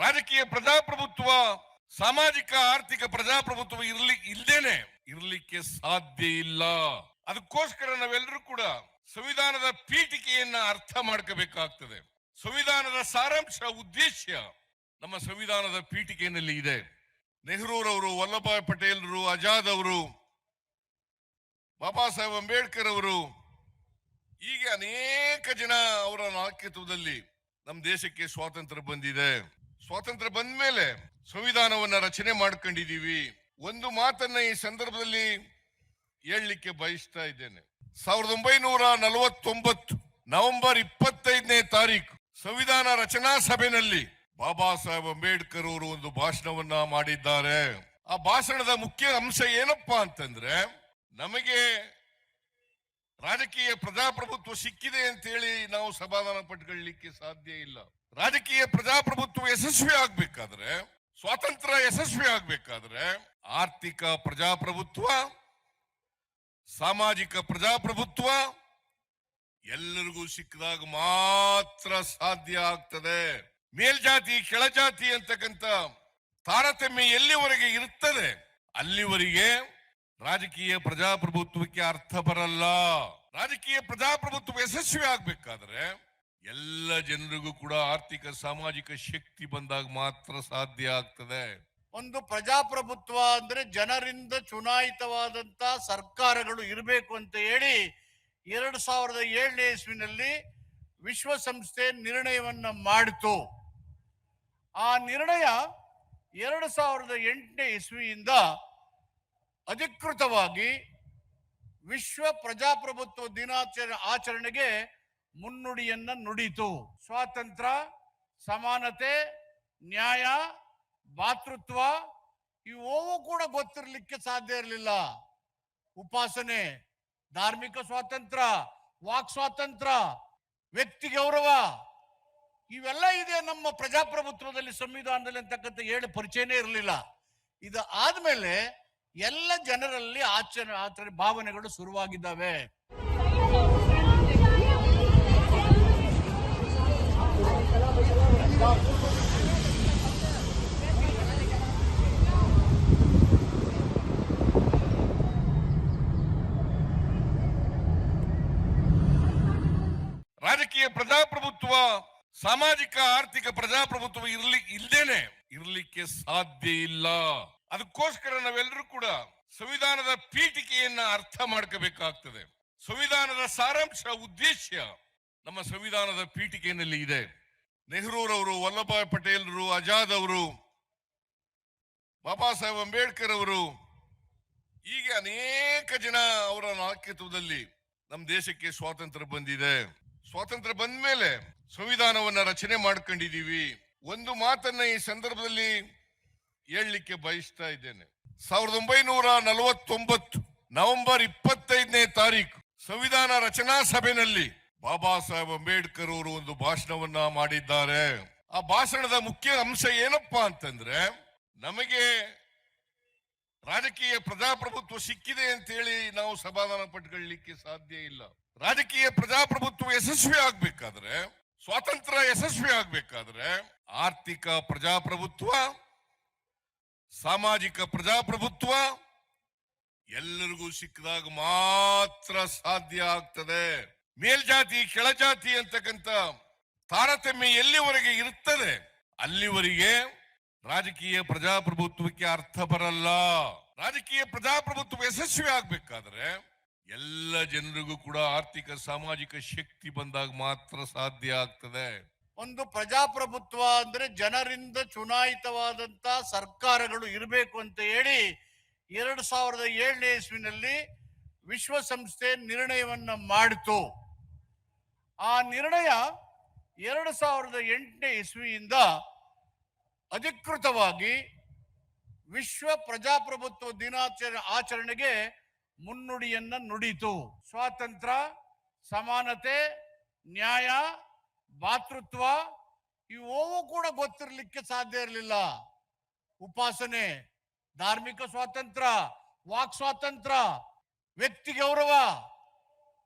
ರಾಜಕೀಯ ಪ್ರಜಾಪ್ರಭುತ್ವ, ಸಾಮಾಜಿಕ, ಆರ್ಥಿಕ ಪ್ರಜಾಪ್ರಭುತ್ವ ಇರ್ಲಿ, ಇಲ್ದೇನೆ ಇರ್ಲಿಕ್ಕೆ ಸಾಧ್ಯ ಇಲ್ಲ. ಅದಕ್ಕೋಸ್ಕರ ನಾವೆಲ್ಲರೂ ಕೂಡ ಸಂವಿಧಾನದ ಪೀಠಿಕೆಯನ್ನ ಅರ್ಥ ಮಾಡ್ಕೋಬೇಕಾಗ್ತದೆ. ಸಂವಿಧಾನದ ಸಾರಾಂಶ ಉದ್ದೇಶ ನಮ್ಮ ಸಂವಿಧಾನದ ಪೀಠಿಕೆಯಲ್ಲಿ ಇದೆ. ನೆಹರೂರವರು ವಲ್ಲಭಾಯ್ ಪಟೇಲ್ರು ಅಜಾದ್ ಅವರು, ಬಾಬಾ ಸಾಹೇಬ್ ಅಂಬೇಡ್ಕರ್ ಅವರು, ಹೀಗೆ ಅನೇಕ ಜನ ಅವರ ನಾಯಕತ್ವದಲ್ಲಿ ನಮ್ಮ ದೇಶಕ್ಕೆ ಸ್ವಾತಂತ್ರ್ಯ ಬಂದಿದೆ. ಸ್ವಾತಂತ್ರ್ಯ ಬಂದ ಮೇಲೆ ಸಂವಿಧಾನವನ್ನ ರಚನೆ ಮಾಡ್ಕೊಂಡಿದೀವಿ ಒಂದು ಮಾತನ್ನ ಈ ಸಂದರ್ಭದಲ್ಲಿ ಹೇಳಲಿಕ್ಕೆ ಬಯಸ್ತಾ ಇದ್ದೇನೆ. ಸಾವಿರದ ಒಂಬೈನೂರ ನಲವತ್ತೊಂಬತ್ತು ನವೆಂಬರ್ ಇಪ್ಪತ್ತೈದನೇ ತಾರೀಕು ಸಂವಿಧಾನ ರಚನಾ ಸಭೆಯಲ್ಲಿ ಬಾಬಾ ಸಾಹೇಬ್ ಅಂಬೇಡ್ಕರ್ ಅವರು ಒಂದು ಭಾಷಣವನ್ನ ಮಾಡಿದ್ದಾರೆ. ಆ ಭಾಷಣದ ಮುಖ್ಯ ಅಂಶ ಏನಪ್ಪಾ ಅಂತಂದ್ರೆ, ನಮಗೆ ರಾಜಕೀಯ ಪ್ರಜಾಪ್ರಭುತ್ವ ಸಿಕ್ಕಿದೆ ಅಂತ ಹೇಳಿ ನಾವು ಸಮಾಧಾನ ಪಟ್ಕೊಳ್ಳಿಕ್ಕೆ ಸಾಧ್ಯ ಇಲ್ಲ. ರಾಜಕೀಯ ಪ್ರಜಾಪ್ರಭುತ್ವ ಯಶಸ್ವಿ ಆಗ್ಬೇಕಾದ್ರೆ, ಸ್ವಾತಂತ್ರ್ಯ ಯಶಸ್ವಿ ಆಗ್ಬೇಕಾದ್ರೆ ಆರ್ಥಿಕ ಪ್ರಜಾಪ್ರಭುತ್ವ, ಸಾಮಾಜಿಕ ಪ್ರಜಾಪ್ರಭುತ್ವ ಎಲ್ಲರಿಗೂ ಸಿಕ್ಕಿದಾಗ ಮಾತ್ರ ಸಾಧ್ಯ ಆಗ್ತದೆ. ಮೇಲ್ಜಾತಿ, ಕೆಳಜಾತಿ ಅಂತಕ್ಕಂಥ ತಾರತಮ್ಯ ಎಲ್ಲಿವರೆಗೆ ಇರುತ್ತದೆ ಅಲ್ಲಿವರೆಗೆ ರಾಜಕೀಯ ಪ್ರಜಾಪ್ರಭುತ್ವಕ್ಕೆ ಅರ್ಥ ಬರಲ್ಲ. ರಾಜಕೀಯ ಪ್ರಜಾಪ್ರಭುತ್ವ ಯಶಸ್ವಿ ಆಗ್ಬೇಕಾದ್ರೆ ಎಲ್ಲ ಜನರಿಗೂ ಕೂಡ ಆರ್ಥಿಕ, ಸಾಮಾಜಿಕ ಶಕ್ತಿ ಬಂದಾಗ ಮಾತ್ರ ಸಾಧ್ಯ ಆಗ್ತದೆ. ಒಂದು ಪ್ರಜಾಪ್ರಭುತ್ವ ಅಂದ್ರೆ ಜನರಿಂದ ಚುನಾಯಿತವಾದಂತ ಸರ್ಕಾರಗಳು ಇರಬೇಕು ಅಂತ ಹೇಳಿ ಎರಡು ಸಾವಿರದ ಏಳನೇ ಇಸ್ವಿನಲ್ಲಿ ವಿಶ್ವಸಂಸ್ಥೆ ನಿರ್ಣಯವನ್ನ ಮಾಡಿತು. ಆ ನಿರ್ಣಯ ಎರಡು ಸಾವಿರದ ಎಂಟನೇ ಇಸ್ವಿಯಿಂದ ಅಧಿಕೃತವಾಗಿ ವಿಶ್ವ ಪ್ರಜಾಪ್ರಭುತ್ವ ದಿನಾಚರಣೆ, ಆಚರಣೆಗೆ ಮುನ್ನುಡಿಯನ್ನ ನುಡಿತು. ಸ್ವಾತಂತ್ರ್ಯ ಸಮಾನತೆ, ನ್ಯಾಯ, ಭಾತೃತ್ವ ಇವು ಕೂಡ ಗೊತ್ತಿರಲಿಕ್ಕೆ ಸಾಧ್ಯ ಇರಲಿಲ್ಲ. ಉಪಾಸನೆ, ಧಾರ್ಮಿಕ ಸ್ವಾತಂತ್ರ್ಯ ವಾಕ್ ಸ್ವಾತಂತ್ರ್ಯ ವ್ಯಕ್ತಿ ಗೌರವ ಇವೆಲ್ಲ ಇದೆ ನಮ್ಮ ಪ್ರಜಾಪ್ರಭುತ್ವದಲ್ಲಿ, ಸಂವಿಧಾನದಲ್ಲಿ ಅಂತಕ್ಕಂಥ ಹೇಳಿ ಪರಿಚಯನೇ ಇರಲಿಲ್ಲ. ಇದು ಆದ್ಮೇಲೆ ಎಲ್ಲ ಜನರಲ್ಲಿ ಆಚರಣೆ ಆಚರಣೆ ಭಾವನೆಗಳು ಶುರುವಾಗಿದ್ದಾವೆ. ರಾಜಕೀಯ ಪ್ರಜಾಪ್ರಭುತ್ವ, ಸಾಮಾಜಿಕ, ಆರ್ಥಿಕ ಪ್ರಜಾಪ್ರಭುತ್ವ ಇರ್ಲಿ, ಇಲ್ದೇನೆ ಇರ್ಲಿಕ್ಕೆ ಸಾಧ್ಯ ಇಲ್ಲ. ಅದಕ್ಕೋಸ್ಕರ ನಾವೆಲ್ಲರೂ ಕೂಡ ಸಂವಿಧಾನದ ಪೀಠಿಕೆಯನ್ನ ಅರ್ಥ ಮಾಡ್ಕೋಬೇಕಾಗ್ತದೆ. ಸಂವಿಧಾನದ ಸಾರಾಂಶ ಉದ್ದೇಶ ನಮ್ಮ ಸಂವಿಧಾನದ ಪೀಠಿಕೆಯಲ್ಲಿ ಇದೆ. ನೆಹರೂರವರು ವಲ್ಲಭಾಯ್ ಪಟೇಲ್ರು ಆಜಾದ್ ಅವರು ಬಾಬಾ ಸಾಹೇಬ್ ಅಂಬೇಡ್ಕರ್ ಅವರು, ಹೀಗೆ ಅನೇಕ ಜನ ಅವರ ನಾಯಕತ್ವದಲ್ಲಿ ನಮ್ಮ ದೇಶಕ್ಕೆ ಸ್ವಾತಂತ್ರ್ಯ ಬಂದಿದೆ. ಸ್ವಾತಂತ್ರ್ಯ ಬಂದ ಮೇಲೆ ಸಂವಿಧಾನವನ್ನ ರಚನೆ ಮಾಡ್ಕೊಂಡಿದೀವಿ ಒಂದು ಮಾತನ್ನ ಈ ಸಂದರ್ಭದಲ್ಲಿ ಹೇಳಲಿಕ್ಕೆ ಬಯಸ್ತಾ ಇದ್ದೇನೆ. ಸಾವಿರದ ಒಂಬೈನೂರ ನಲವತ್ತೊಂಬತ್ತು ನವೆಂಬರ್ ಇಪ್ಪತ್ತೈದನೇ ತಾರೀಕು ಸಂವಿಧಾನ ರಚನಾ ಸಭೆಯಲ್ಲಿ ಬಾಬಾ ಸಾಹೇಬ್ ಅಂಬೇಡ್ಕರ್ ಅವರು ಒಂದು ಭಾಷಣವನ್ನ ಮಾಡಿದ್ದಾರೆ. ಆ ಭಾಷಣದ ಮುಖ್ಯ ಅಂಶ ಏನಪ್ಪಾ ಅಂತಂದ್ರೆ, ನಮಗೆ ರಾಜಕೀಯ ಪ್ರಜಾಪ್ರಭುತ್ವ ಸಿಕ್ಕಿದೆ ಅಂತ ಹೇಳಿ ನಾವು ಸಮಾಧಾನ ಪಟ್ಕೊಳ್ಳಿಕ್ಕೆ ಸಾಧ್ಯ ಇಲ್ಲ. ರಾಜಕೀಯ ಪ್ರಜಾಪ್ರಭುತ್ವ ಯಶಸ್ವಿ ಆಗ್ಬೇಕಾದ್ರೆ, ಸ್ವಾತಂತ್ರ್ಯ ಯಶಸ್ವಿ ಆಗ್ಬೇಕಾದ್ರೆ ಆರ್ಥಿಕ ಪ್ರಜಾಪ್ರಭುತ್ವ, ಸಾಮಾಜಿಕ ಪ್ರಜಾಪ್ರಭುತ್ವ ಎಲ್ಲರಿಗೂ ಸಿಕ್ಕಿದಾಗ ಮಾತ್ರ ಸಾಧ್ಯ ಆಗ್ತದೆ. ಮೇಲ್ಜಾತಿ, ಕೆಳಜಾತಿ ಅಂತಕ್ಕಂಥ ತಾರತಮ್ಯ ಎಲ್ಲಿವರೆಗೆ ಇರುತ್ತದೆ ಅಲ್ಲಿವರೆಗೆ ರಾಜಕೀಯ ಪ್ರಜಾಪ್ರಭುತ್ವಕ್ಕೆ ಅರ್ಥ ಬರಲ್ಲ. ರಾಜಕೀಯ ಪ್ರಜಾಪ್ರಭುತ್ವ ಯಶಸ್ವಿ ಆಗ್ಬೇಕಾದ್ರೆ ಎಲ್ಲ ಜನರಿಗೂ ಕೂಡ ಆರ್ಥಿಕ, ಸಾಮಾಜಿಕ ಶಕ್ತಿ ಬಂದಾಗ ಮಾತ್ರ ಸಾಧ್ಯ ಆಗ್ತದೆ. ಒಂದು ಪ್ರಜಾಪ್ರಭುತ್ವ ಅಂದ್ರೆ ಜನರಿಂದ ಚುನಾಯಿತವಾದಂತ ಸರ್ಕಾರಗಳು ಇರಬೇಕು ಅಂತ ಹೇಳಿ ಎರಡು ಸಾವಿರದ ಏಳನೇ ಇಸ್ವಿನಲ್ಲಿ ವಿಶ್ವಸಂಸ್ಥೆ ನಿರ್ಣಯವನ್ನ ಮಾಡಿತು. ಆ ನಿರ್ಣಯ ಎರಡು ಸಾವಿರದ ಎಂಟನೇ ಇಸ್ವಿಯಿಂದ ಅಧಿಕೃತವಾಗಿ ವಿಶ್ವ ಪ್ರಜಾಪ್ರಭುತ್ವ ದಿನಾಚರಣೆ ಆಚರಣೆಗೆ ಮುನ್ನುಡಿಯನ್ನ ನುಡಿತು. ಸ್ವಾತಂತ್ರ್ಯ, ಸಮಾನತೆ, ನ್ಯಾಯ, ಭಾತೃತ್ವ ಇವು ಕೂಡ ಗೊತ್ತಿರಲಿಕ್ಕೆ ಸಾಧ್ಯ ಇರಲಿಲ್ಲ. ಉಪಾಸನೆ, ಧಾರ್ಮಿಕ ಸ್ವಾತಂತ್ರ್ಯ, ವಾಕ್ ಸ್ವಾತಂತ್ರ್ಯ, ವ್ಯಕ್ತಿ ಗೌರವ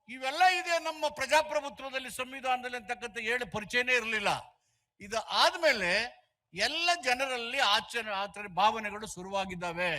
ಇವೆಲ್ಲ ಇದೆ ನಮ್ಮ ಪ್ರಜಾಪ್ರಭುತ್ವದಲ್ಲಿ, ಸಂವಿಧಾನದಲ್ಲಿ ಅಂತಕ್ಕಂಥ ಹೇಳಿ ಪರಿಚಯನೇ ಇರಲಿಲ್ಲ. ಇದು ಆದ್ಮೇಲೆ ಎಲ್ಲ ಜನರಲ್ಲಿ ಆಚರಣೆ ಆಚರಣೆ ಭಾವನೆಗಳು ಶುರುವಾಗಿದ್ದಾವೆ.